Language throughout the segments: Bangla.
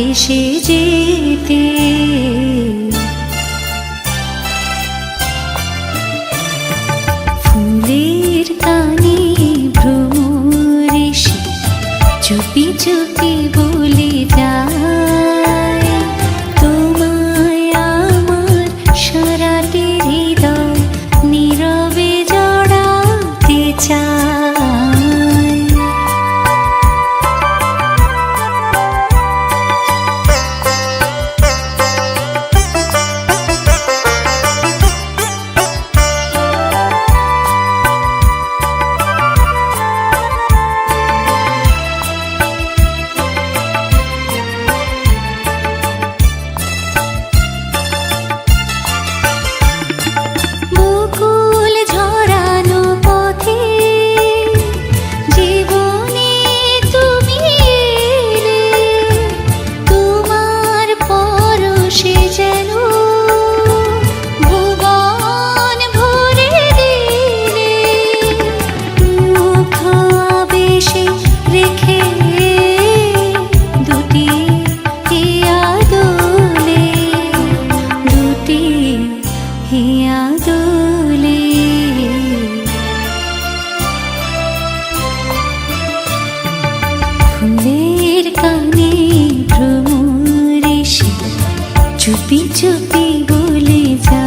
ভেসে যেতে। ফুলের কানে ভ্রমর চুপি চুপি কানে ভ্রমর চুপি চুপি বলে যা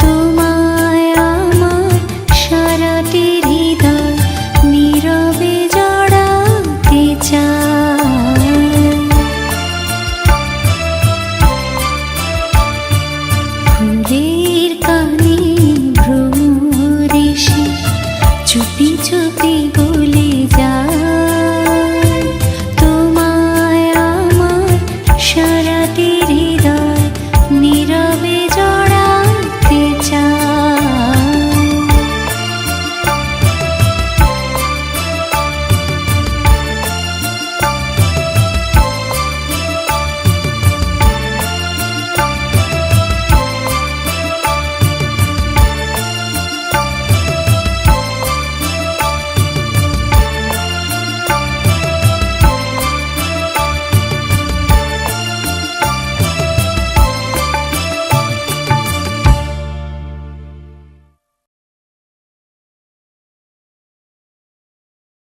তোমায় আমার সারাটি হৃদয় নীরবে জড়াতে চায়। ফুলের কানে ভ্রমর চুপি